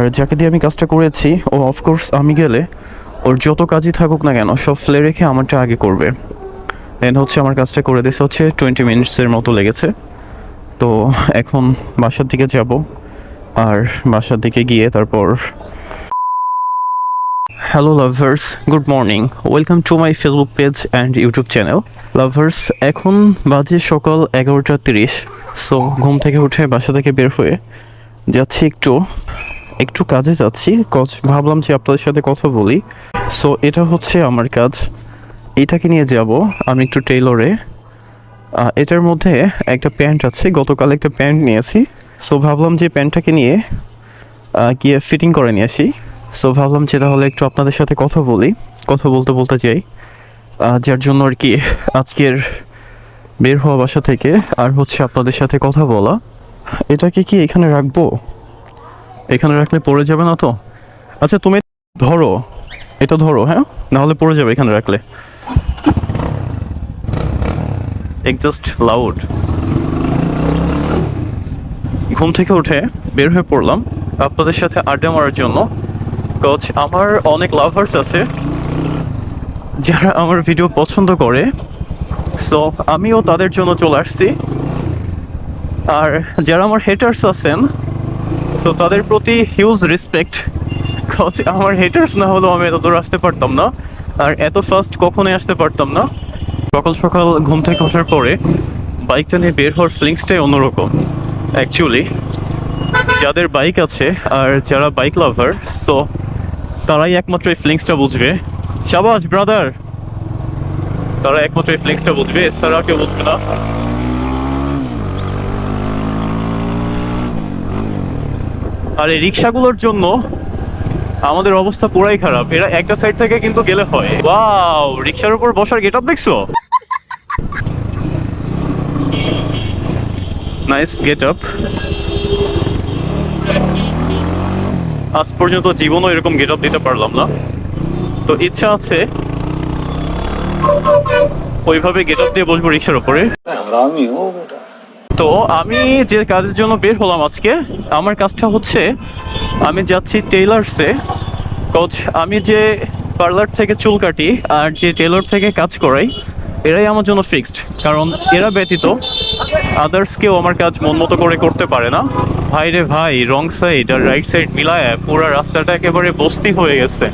আর যাকে দিয়ে আমি কাজটা করেছি, ও অফকোর্স আমি গেলে ওর যত কাজই থাকুক না কেন, সব ফেলে রেখে আমারটা আগে করবে। দেন হচ্ছে আমার কাজটা করে দিয়েছে হচ্ছে টোয়েন্টি মিনিটসের মতো লেগেছে। তো এখন বাসার দিকে যাব, আর বাসার দিকে গিয়ে তারপর hello lovers good morning welcome to my Facebook page and YouTube channel lovers এখন বাজে সকাল এগারোটা তিরিশ সো ঘুম থেকে উঠে বাসা থেকে বের হয়ে যাচ্ছি একটু। একটু কাজে যাচ্ছি ভাবলাম যে আপনাদের সাথে কথা বলি। সো এটা হচ্ছে আমার কাজ। এটাকে নিয়ে যাব আমি একটু টেইলরে এটার মধ্যে একটা প্যান্ট আছে, গতকাল একটা প্যান্ট নিয়েছি। সো ভাবলাম যে প্যান্টটাকে নিয়ে গিয়ে ফিটিং করে নিয়ে আসি। সো ভাবলাম যে তাহলে একটু আপনাদের সাথে কথা বলি। কথা বলতে বলতে যাই। যার জন্য আর কি আজকের বের হওয়া বাসা থেকে আর হচ্ছে আপনাদের সাথে কথা বলা। এটাকে কি এখানে রাখব? এখানে রাখলে পড়ে যাবে না তো? আচ্ছা তুমি ধরো। এটা ধরো হ্যাঁ? নাহলে পড়ে যাবে এখানে রাখলে। এক্সাস্ট লাউড ঘুম থেকে উঠে বের হয়ে পড়লাম আপনাদের সাথে আড্ডা মারার জন্য। কচ আমার অনেক লাভার্স আছে যারা আমার ভিডিও পছন্দ করে। সো আমিও তাদের জন্য চলে আসছি। আর যারা আমার হেটার্স আছেন সো তাদের প্রতি হিউজ রেসপেক্ট আমার হেটার্স না হলেও আমি এত দূর আসতে পারতাম না। আর এত ফাস্ট কখনোই আসতে পারতাম না। সকাল সকাল ঘুম থেকে ওঠার পরে বাইকটা নিয়ে বের হওয়ার ফিলিংসটাই অন্যরকম অ্যাকচুয়ালি যাদের বাইক আছে আর যারা বাইক লাভার সো তারাই একমাত্র এই ফিলিংসটা বুঝবে। শাবাজ ব্রাদার তারা একমাত্র এই ফিলিংসটা বুঝবে, এছাড়া কেউ বুঝবে না। আর এই রিক্সাগুলোর জন্য আমাদের অবস্থা পুরাই খারাপ। এরা একটা সাইড থেকে কিন্তু গেলে হয়। ওয়াও রিক্সার উপর বসার গেট আপ দেখছ? নাইস গেট আপ আজ পর্যন্ত জীবনও এরকম গেট আপ দিতে পারলাম না। তো ইচ্ছা আছে ওইভাবে গেট আপ দিয়ে বসবো রিক্সার উপরে। হ্যাঁ, আমিও হোক তো আমি যে কাজের জন্য বের হলাম আজকে, আমার কাজটা হচ্ছে আমি যাচ্ছি টেইলার্সে কোচ আমি যে পার্লার থেকে চুল কাটি আর যে টেইলর থেকে কাজ করাই, এরাই আমার জন্য ফিক্সড কারণ এরা ব্যতীত আদার্স কেউ আমার কাজ মন মতো করে করতে পারে না। ভাই রে ভাই রং সাইড আর রাইট সাইড মিলায় পুরো রাস্তাটা একেবারে বস্তি হয়ে গেছে।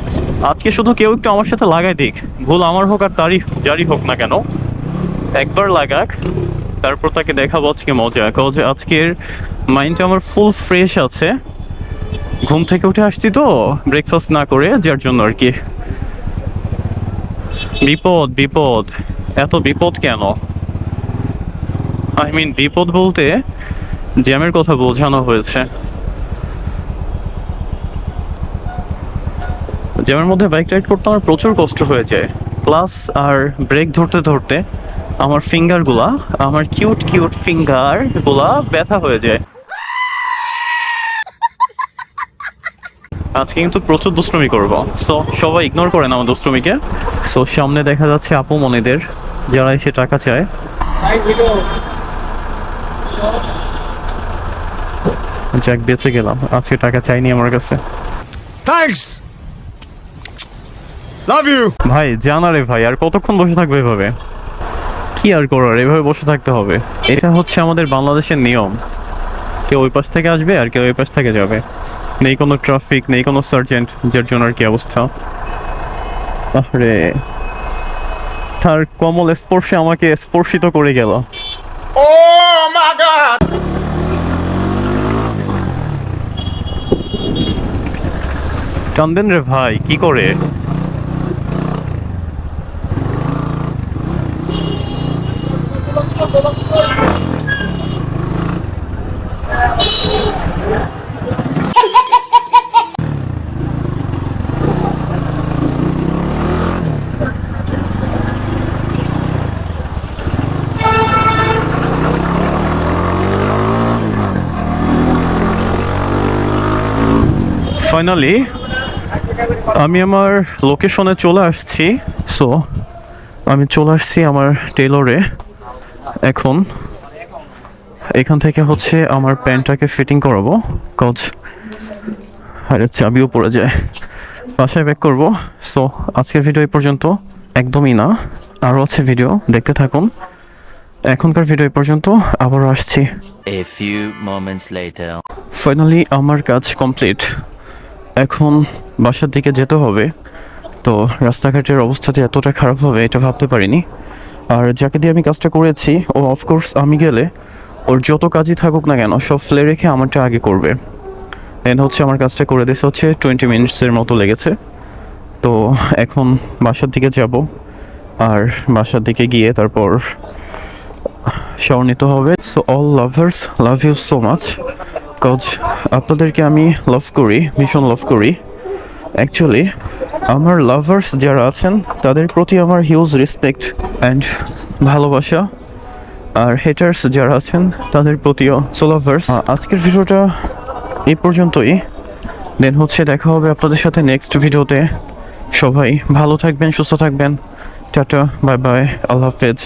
আজকে শুধু কেউ একটু আমার সাথে লাগাই দিক। ভুল আমার হোক আর তারই যারই হোক না কেন, একবার লাগাক। তারপর তাকে দেখাবো আজকে মজা। কজ আজকের মাইন্ডটা আমার ফুল ফ্রেশ আছে। ঘুম থেকে উঠে আসছি তো ব্রেকফাস্ট না করে, যার জন্য আর কি। বিপদ বিপদ। এত বিপদ কেন? আই মিন বিপদ বলতে জ্যামের কথা বোঝানো হয়েছে। জ্যামের মধ্যে বাইক রাইড করতে আমার প্রচুর কষ্ট হয়ে যায়। প্লাস আর ব্রেক ধরতে ধরতে আমার ফিঙ্গারগুলা আমার কিউট কিউট ফিঙ্গারগুলা ব্যথা হয়ে যায়। আজকে কিন্তু প্রচুর দুষ্টুমি করব। সো সবাই ইগনোর করেন আমার দুষ্টুমিকে। সো সামনে দেখা যাচ্ছে আপু মনেদের যারা এসে টাকা চায়। যাক বেঁচে গেলাম। আজকে টাকা চাইনি আমার কাছে. ভাই জানা রে ভাই আর কতক্ষণ বসে থাকবে এভাবে? কি আর করার? এভাবে বসে থাকতে হবে। এটা হচ্ছে আমাদের বাংলাদেশের নিয়ম। কেউ ওই পাশ থেকে আসবে আর কেউ ওই পাশ থেকে যাবে। নেই কোনো ট্রাফিক নেই কোনো সার্জেন্ট যার জন্য আর কি অবস্থা। আরে তার কমল স্পর্শে আমাকে স্পর্শিত করে গেল. কান্দেন রে ভাই কি করে? ফাইনালি আমি আমার লোকেশনে চলে আসছি। সো আমি চলে আসছি আমার টেলরে এখন এখান থেকে হচ্ছে আমার প্যান্টটাকে ফিটিং করাবো। কজ আরে চাবিও পড়ে যায়। বাসায় ব্যাক করব। সো আজকের ভিডিও এই পর্যন্ত। একদমই না। আরও আছে ভিডিও দেখতে থাকুন। এখনকার ভিডিও এই পর্যন্ত। আবারও আসছি. ফাইনালি আমার কাজ কমপ্লিট এখন বাসার দিকে যেতে হবে। তো রাস্তাঘাটের অবস্থাতে এতটা খারাপ হবে, এটা ভাবতে পারিনি। আর যাকে দিয়ে আমি কাজটা করেছি, ও অফকোর্স আমি গেলে ওর যত কাজই থাকুক না কেন, সব ফেলে রেখে আমারটা আগে করবে। এন হচ্ছে আমার কাজটা করে দিয়েছে হচ্ছে টোয়েন্টি মিনিটসের মতো লেগেছে। তো এখন বাসার দিকে যাব। আর বাসার দিকে গিয়ে তারপর শাওয়ার নিতে হবে। So all lovers love you so much cause আপনাদেরকে আমি লাভ করি, ভীষণ লাভ করি। অ্যাকচুয়ালি আমার লাভার্স যারা আছেন, তাদের প্রতি আমার হিউজ রেসপেক্ট অ্যান্ড ভালোবাসা। আর হেটার্স যারা আছেন, তাদের প্রতিও। সো লাভার্স আজকের ভিডিওটা এই পর্যন্তই। দেন হচ্ছে দেখা হবে আপনাদের সাথে নেক্সট ভিডিওতে। সবাই ভালো থাকবেন, সুস্থ থাকবেন। টাটা বাই বাই আল্লাহ হাফেজ।